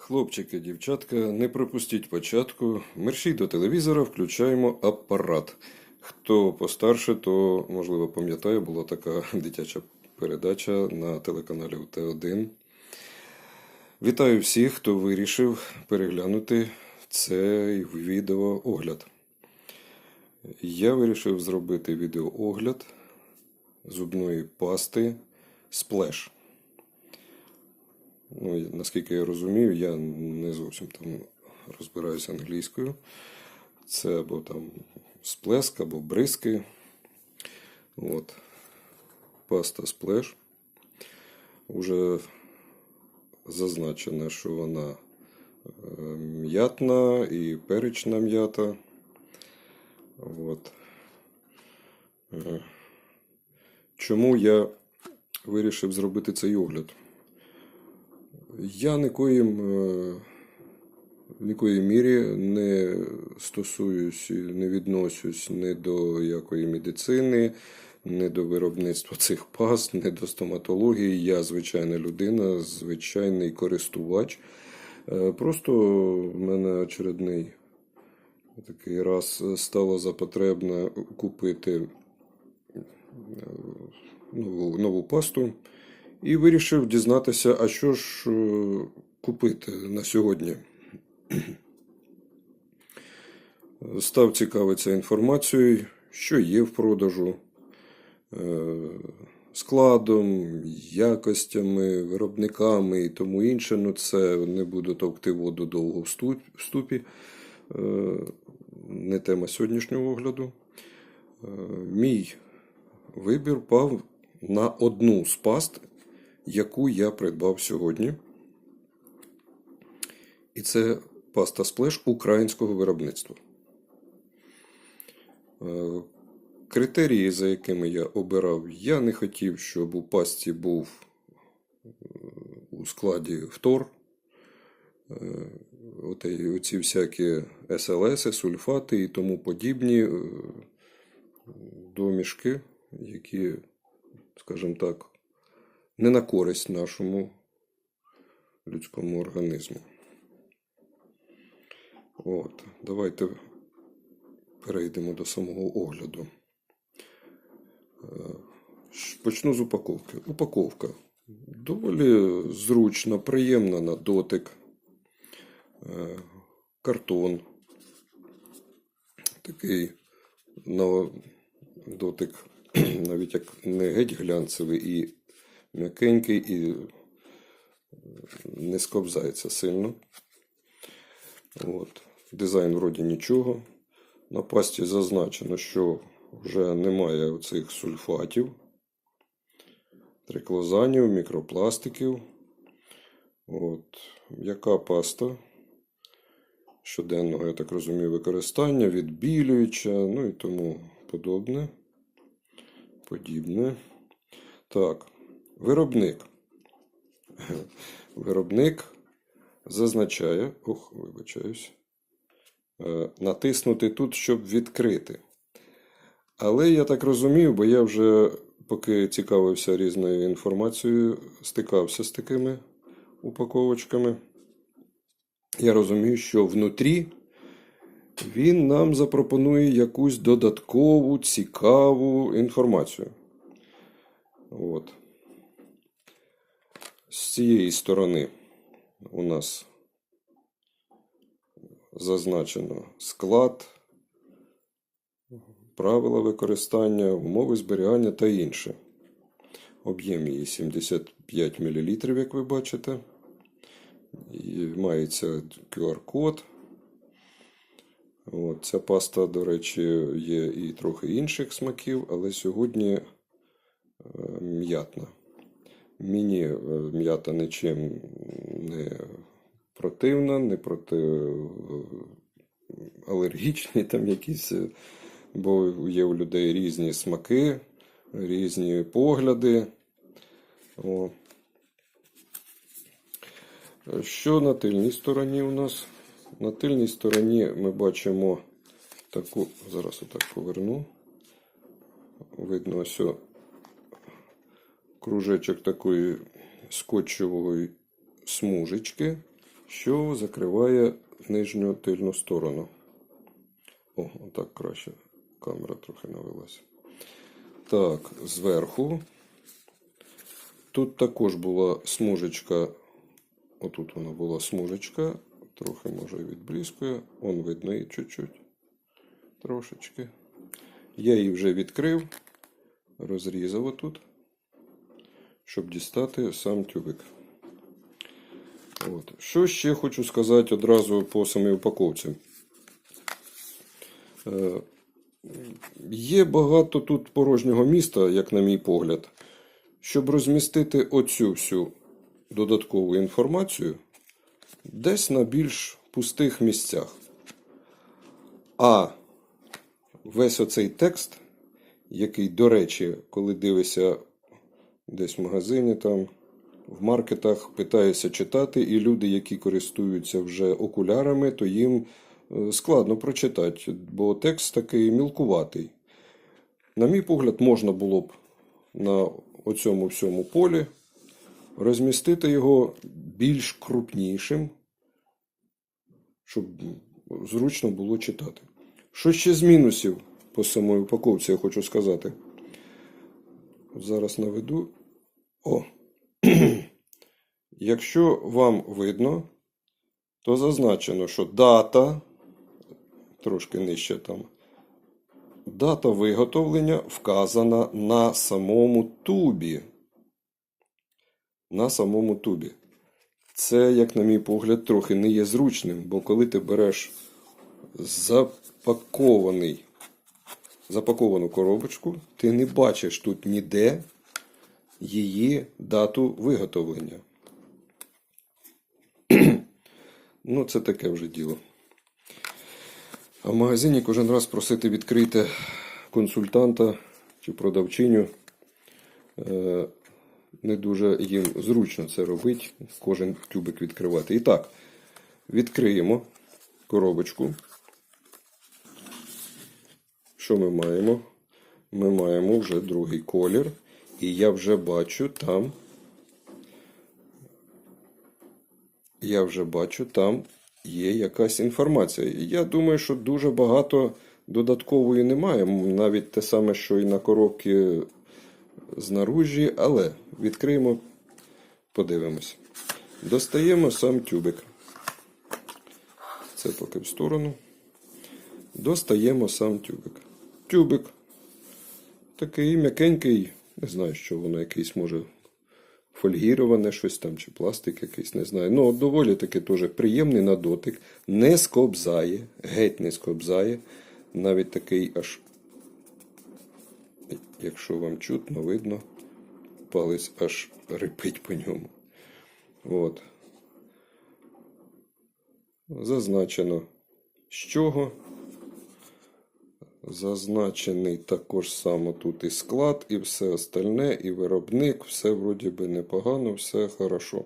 Хлопчики, дівчатка, не пропустіть початку. Мерщій до телевізора, включаємо апарат. Хто постарше, то, можливо, пам'ятає, була така дитяча передача на телеканалі УТ1. Вітаю всіх, хто вирішив переглянути цей відеоогляд. Я вирішив зробити відеоогляд зубної пасти Splash. Ну, наскільки я розумію, я не зовсім там розбираюся англійською. Це або там сплеск, або бризки. От. Паста сплеш. Уже зазначено, що вона е, м'ятна і перечна м'ята. От. Е, Чому я вирішив зробити цей огляд? Я нікоїм, е, в якої мірі не стосуюсь, і не відношусь ні до якої медицини, ні до виробництва цих паст, ні до стоматології. Я звичайна людина, звичайний користувач. Е, Просто в мене очередний такий раз стало запотребно купити е, нову, нову пасту. І вирішив дізнатися, а що ж е, купити на сьогодні. Став цікавитися інформацією, що є в продажу, е, складом, якостями, виробниками і тому інше. Ну, це не буду товкти воду довго в ступі. Е, Не тема сьогоднішнього огляду. Мій вибір пав на одну з паст, яку я придбав сьогодні. І це паста сплеш українського виробництва. Е, Критерії, за якими я обирав, я не хотів, щоб у пасті був е, у складі фтор. Е, Оці всякі СЛС, сульфати і тому подібні домішки, які, скажімо так, не на користь нашому людському організму. От, давайте перейдемо до самого огляду. Е, Почну з упаковки. Упаковка доволі зручна, приємна на дотик. Е, Картон. Такий на дотик, навіть як не геть глянцевий і м'якенький, і не скобзається сильно. От. Дизайн вроді нічого. На пасті зазначено, що вже немає оцих сульфатів, триклозанів, мікропластиків. От. Яка паста щоденного, я так розумію, використання, відбілююча, ну і тому подобне. Подібне. Так, виробник. Виробник зазначає, ох, вибачаюсь, е, натиснути тут, щоб відкрити. Але я так розумію, бо я вже, поки цікавився різною інформацією, стикався з такими упаковочками. Я розумію, що внутрі він нам запропонує якусь додаткову, цікаву інформацію. От. З цієї сторони у нас зазначено склад, правила використання, умови зберігання та інше. Об'єм її 75 мл, як ви бачите. І мається QR-код. Ця паста, до речі, є і трохи інших смаків, але сьогодні е, м'ятна. Мені е, м'ята нічим не противна, не проти е, алергічні там якісь, е, бо є у людей різні смаки, різні погляди. О. Що на тильній стороні у нас? На тильній стороні ми бачимо таку, зараз отак поверну. Видно ось кружечок такої скотчевої смужечки, що закриває нижню тильну сторону. О, отак краще. Камера трохи навелася. Так, зверху. Тут також була смужечка. Отут вона була смужечка. Трохи може відблискує. Он видно її чуть-чуть. Трошечки. Я її вже відкрив, розрізав отут, щоб дістати сам тюбик. От. Що ще хочу сказати одразу по самій упаковці. Е, Є багато тут порожнього міста, як на мій погляд. Щоб розмістити оцю всю додаткову інформацію десь на більш пустих місцях. А весь оцей текст, який, до речі, коли дивишся десь в магазині, там, в маркетах, питаєшся читати, і люди, які користуються вже окулярами, то їм е, складно прочитати, бо текст такий мілкуватий. На мій погляд, можна було б на оцьому всьому полі розмістити його більш крупнішим, щоб зручно було читати. Що ще з мінусів по самій упаковці, я хочу сказати. Зараз наведу. О. Якщо вам видно, то зазначено, що дата, трошки нижче там, дата виготовлення вказана на самому тубі. На самому тубі. Це, як на мій погляд, трохи не є зручним, бо коли ти береш запакований, запаковану коробочку, ти не бачиш тут ніде її дату виготовлення. ну, це таке вже діло. А в магазині кожен раз просити відкрити консультанта чи продавчиню. Е, не дуже їм зручно це робити, кожен тюбик відкривати. І так, відкриємо коробочку. Що ми маємо? Ми маємо вже другий колір. І я вже бачу там. Я вже бачу, там є якась інформація. Я думаю, що дуже багато додаткової немає. Навіть те саме, що і на коробці знаружі, але відкриємо, подивимось. Достаємо сам тюбик. Це поки в сторону. Достаємо сам тюбик. Тюбик такий м'якенький, не знаю, що воно якийсь може фольгіроване щось там, чи пластик якийсь, не знаю. Ну, доволі таки теж приємний на дотик, не скобзає, геть не скобзає. Навіть такий аж якщо вам чутно, видно, палець аж рипить по ньому. От. Зазначено з чого. Зазначений також само тут і склад, і все остальне, і виробник, все вроді би непогано, все хорошо.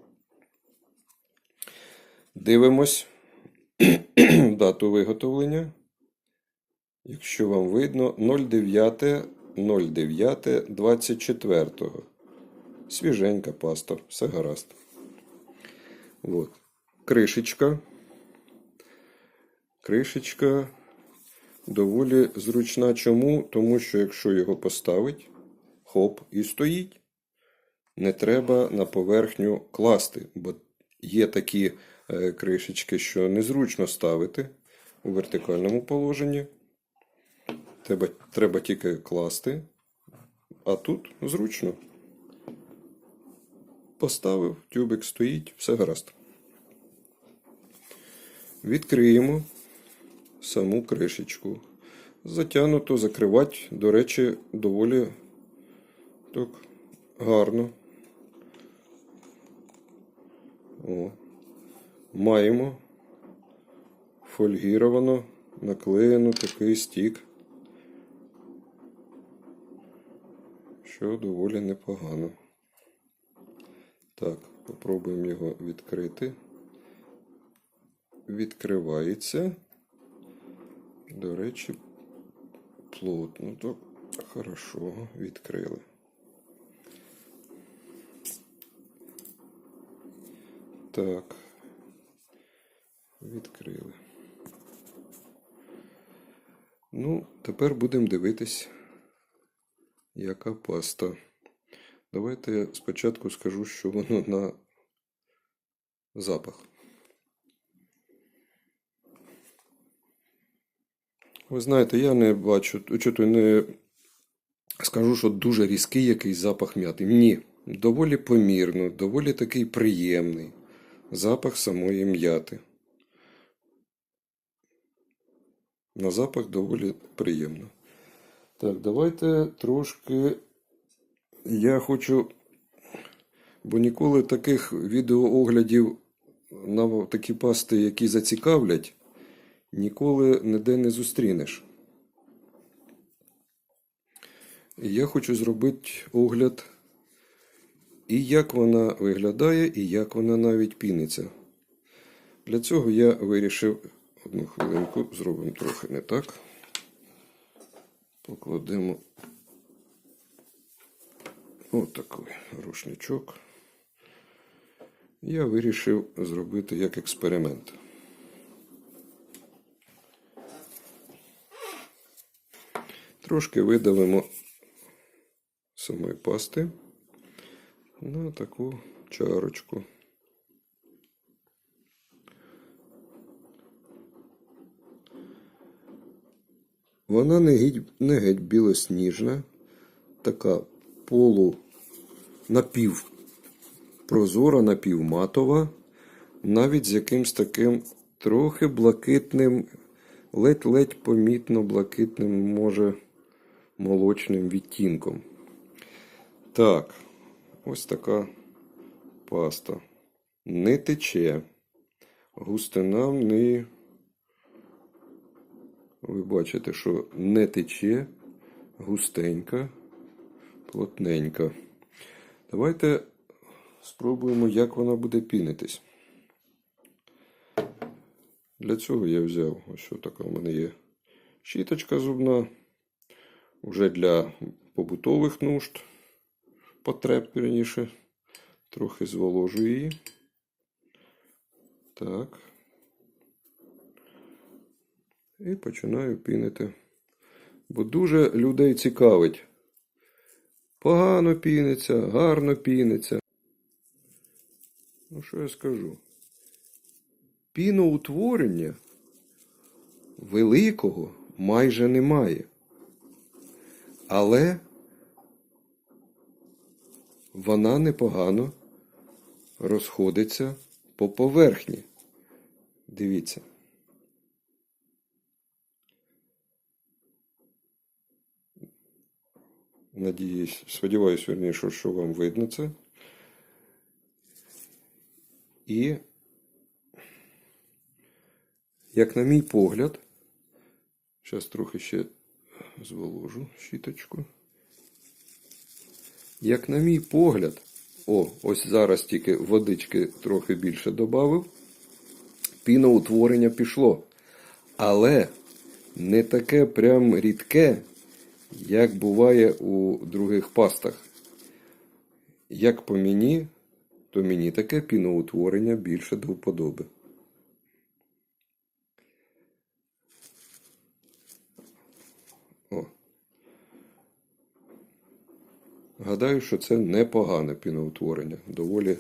Дивимось дату виготовлення. Якщо вам видно, 09 09.24. Свіженька паста, все гаразд. От. Кришечка. Кришечка доволі зручна. Чому? Тому що якщо його поставить, хоп, і стоїть, не треба на поверхню класти, бо є такі е, кришечки, що незручно ставити у вертикальному положенні. Треба, треба тільки класти, а тут зручно. Поставив, тюбик стоїть, все гаразд. Відкриємо саму кришечку. Затягнуто закривати, до речі, доволі так гарно. О. Маємо фольгіровано наклеєно такий стік. що доволі непогано. Так, попробуємо його відкрити. Відкривається. До речі, плотно, так хорошо відкрили. Так. Відкрили. Ну, тепер будемо дивитись, яка паста. Давайте я спочатку скажу, що воно на запах. Ви знаєте, я не бачу, чи то не скажу, що дуже різкий якийсь запах м'яти. Ні, доволі помірно, доволі такий приємний запах самої м'яти. На запах доволі приємно. Так, давайте трошки. Я хочу, бо ніколи таких відеооглядів на такі пасти, які зацікавлять, ніколи ніде не зустрінеш. Я хочу зробити огляд і як вона виглядає, і як вона навіть піниться. Для цього я вирішив одну хвилинку, зробимо трохи не так. Покладемо отакий рушничок. Я вирішив зробити як експеримент. Трошки видавимо самої пасти на таку чарочку. Вона не геть, не геть білосніжна, така полу напівпрозора, напівматова, навіть з якимсь таким трохи блакитним, ледь-ледь помітно блакитним, може, молочним відтінком. Так, ось така паста. Не тече. Густина в неї. Ви бачите, що не тече, густенька, плотненька. Давайте спробуємо, як вона буде пінитись. Для цього я взяв ось така у мене є щіточка зубна. Уже для побутових нужд, потреб, вірніше. Трохи зволожу її. Так. І починаю пінити. Бо дуже людей цікавить. Погано піниться, гарно піниться. Ну, що я скажу? Піноутворення великого майже немає. Але вона непогано розходиться по поверхні. Дивіться. Надіюсь, сподіваюсь, верніше, що вам видно це. І, як на мій погляд, зараз трохи ще зволожу щіточку. Як на мій погляд, о, ось зараз тільки водички трохи більше додав, піноутворення пішло. Але не таке прям рідке, як буває у других пастах. Як по мені, то мені таке піноутворення більше до вподоби. Гадаю, що це непогане піноутворення. Доволі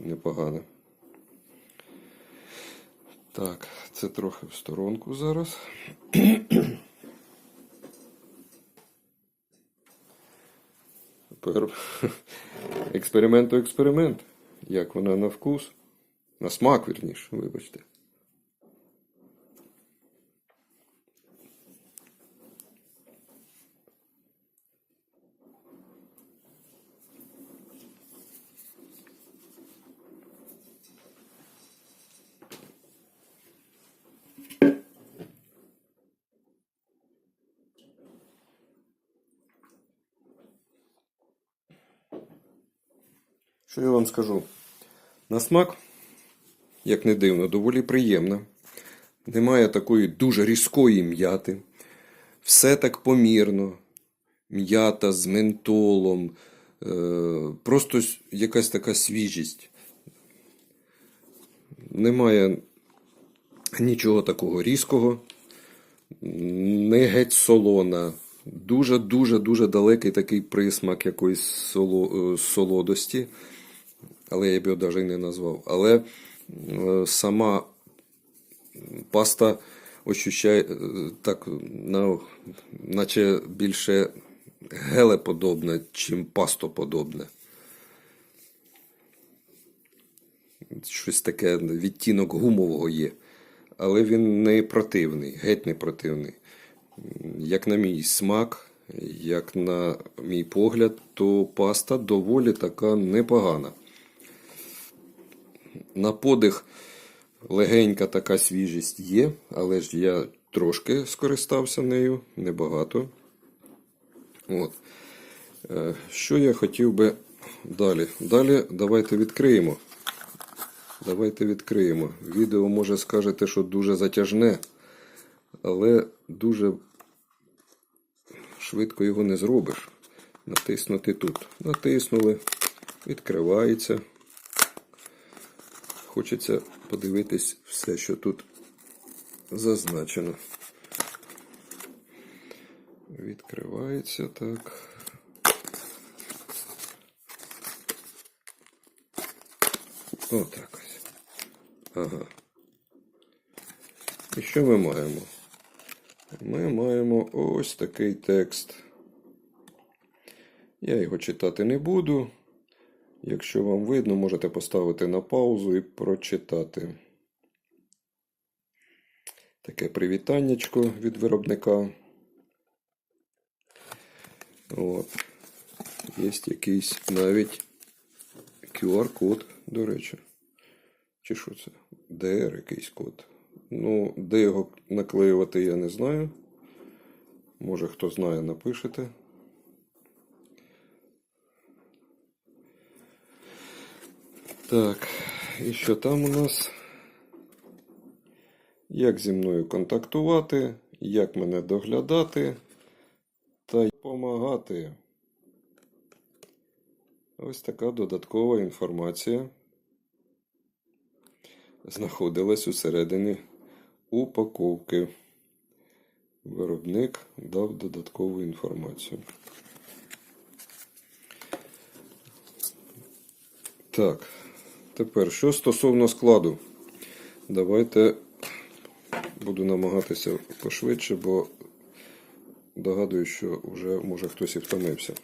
непогане. Так, це трохи в сторонку зараз. Тепер експерименту експеримент. Як вона на вкус? На смак, вірніше, вибачте. Що я вам скажу? На смак, як не дивно, доволі приємна. Немає такої дуже різкої м'яти. Все так помірно. М'ята з ментолом. Е, просто якась така свіжість. Немає Нічого такого різкого, не геть солона. Дуже-дуже дуже далекий такий присмак якоїсь е, солодості, але я б його навіть не назвав. Але е, сама паста ощущає е, так, на, наче більше гелеподобне, чим пастоподобне. Щось таке відтінок гумового є. Але він не противний, геть не противний. Як на мій смак, як на мій погляд, то паста доволі така непогана. На подих легенька така свіжість є, але ж я трошки скористався нею, небагато. От. Е, Що я хотів би далі? Далі давайте відкриємо. Давайте відкриємо. Відео може скажете, що дуже затяжне, але дуже швидко його не зробиш. Натиснути тут. Натиснули, відкривається. Хочеться подивитись все, що тут зазначено. Відкривається так. Отак ось. Ага. І що ми маємо? Ми маємо ось такий текст. Я його читати не буду. Якщо вам видно, можете поставити на паузу і прочитати. Таке привітаннячко від виробника. От. Є якийсь навіть QR-код, до речі. Чи що це? DR якийсь код. Ну, де його наклеювати, я не знаю. Може, хто знає, напишете. Так, і що там у нас? Як зі мною контактувати, як мене доглядати та допомагати. Ось така додаткова інформація знаходилась усередині упаковки. Виробник дав додаткову інформацію. Так, тепер що стосовно складу. Давайте буду намагатися пошвидше, бо догадую, що вже може хтось і втомився.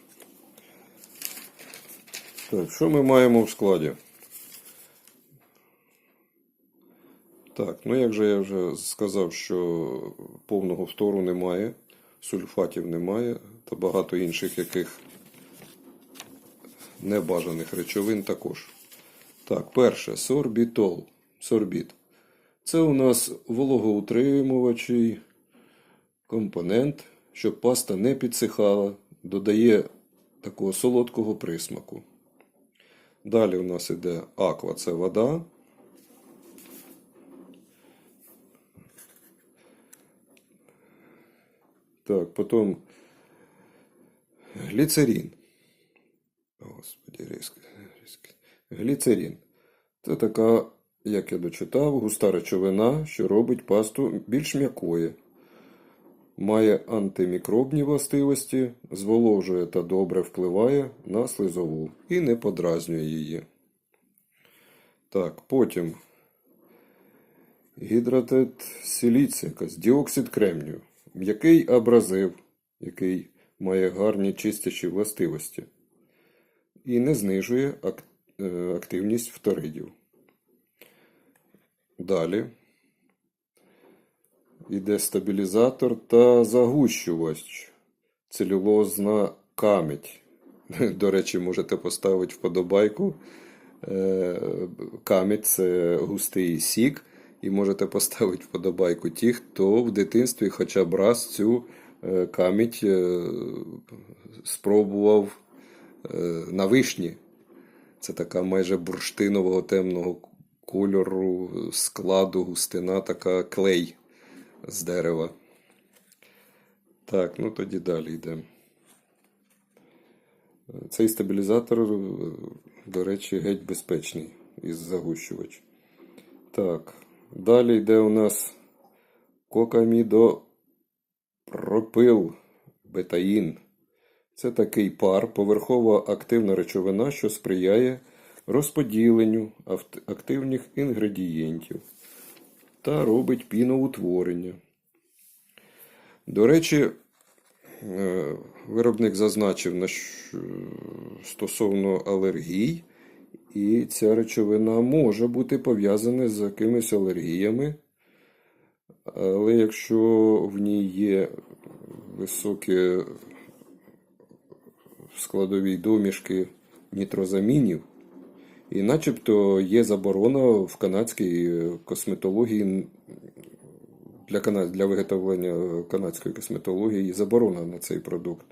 Так, що ми маємо в складі? Так, ну як же я вже сказав, що повного фтору немає, сульфатів немає та багато інших яких небажаних речовин також. Так, перше, сорбітол. Сорбіт. Це у нас вологоутримувачий компонент, щоб паста не підсихала, додає такого солодкого присмаку. Далі у нас іде аква, це вода. Так, потім гліцерин. Господи, різко, різко. Гліцерин. Це така, як я дочитав, густа речовина, що робить пасту більш м'якою. Має антимікробні властивості, зволожує та добре впливає на слизову і не подразнює її. Так, потім гідратет силіція, якась, діоксид кремнію, м'який абразив, який має гарні чистячі властивості і не знижує ак- е, активність фторидів. Далі іде стабілізатор та загущувач. Целюлозна камедь. До речі, можете поставити вподобайку. Е, Камедь це густий сік. І можете поставити вподобайку ті, хто в дитинстві хоча б раз цю е, камедь е, спробував е, на вишні. Це така майже бурштинового темного кольору, складу, густина, така клей з дерева. Так, ну тоді далі йдемо. Цей стабілізатор, е, до речі, геть безпечний із загущувач. Так, Далі йде у нас кокамідопропил бетаїн. Це такий пар, поверхова активна речовина, що сприяє розподіленню активних інгредієнтів та робить піноутворення. До речі, е, виробник зазначив на стосовно алергій, і ця речовина може бути пов'язана з якимись алергіями. Але якщо в ній є високі складові домішки нітрозамінів, і начебто є заборона в канадській косметології для, для виготовлення канадської косметології є заборона на цей продукт.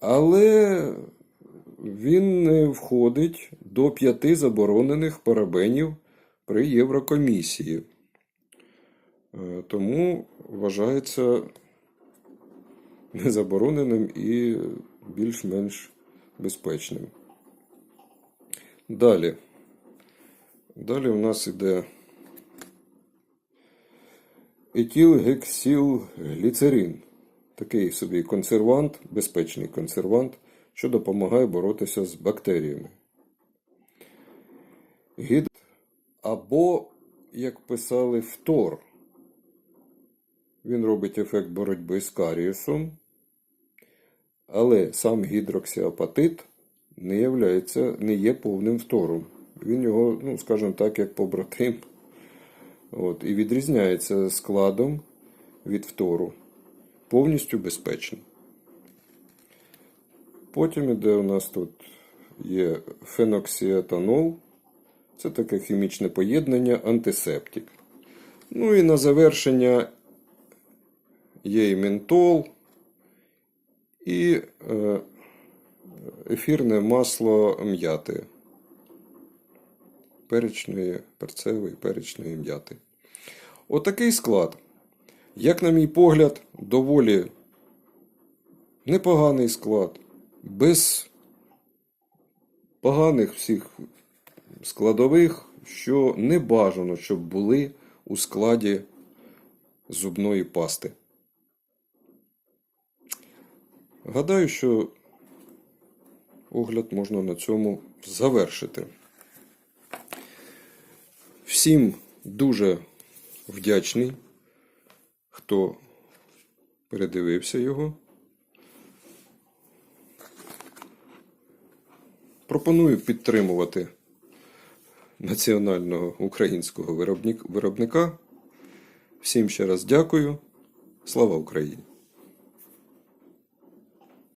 Але він не входить до п'яти заборонених парабенів при Єврокомісії. Е, Тому вважається незабороненим і більш-менш безпечним. Далі. Далі у нас іде етилгексилгліцерин. Такий собі консервант, безпечний консервант, що допомагає боротися з бактеріями. Гід... Або, як писали, фтор. Він робить ефект боротьби з карієсом, але сам гідроксіапатит не, являється, не є повним фтором. Він його, ну, скажімо так, як побратим. От, і відрізняється складом від фтору. Повністю безпечний. Потім іде у нас тут є феноксіетанол. Це таке хімічне поєднання антисептик. Ну і на завершення є і ментол, і е, ефірне масло м'яти. Перечної, перцевої, перечної м'яти. Отакий склад. Як, на мій погляд, доволі непоганий склад, без поганих всіх складових, що не бажано, щоб були у складі зубної пасти. Гадаю, що огляд можна на цьому завершити. Всім дуже вдячний, хто передивився його. Пропоную підтримувати національного українського виробника. Всім ще раз дякую. Слава Україні!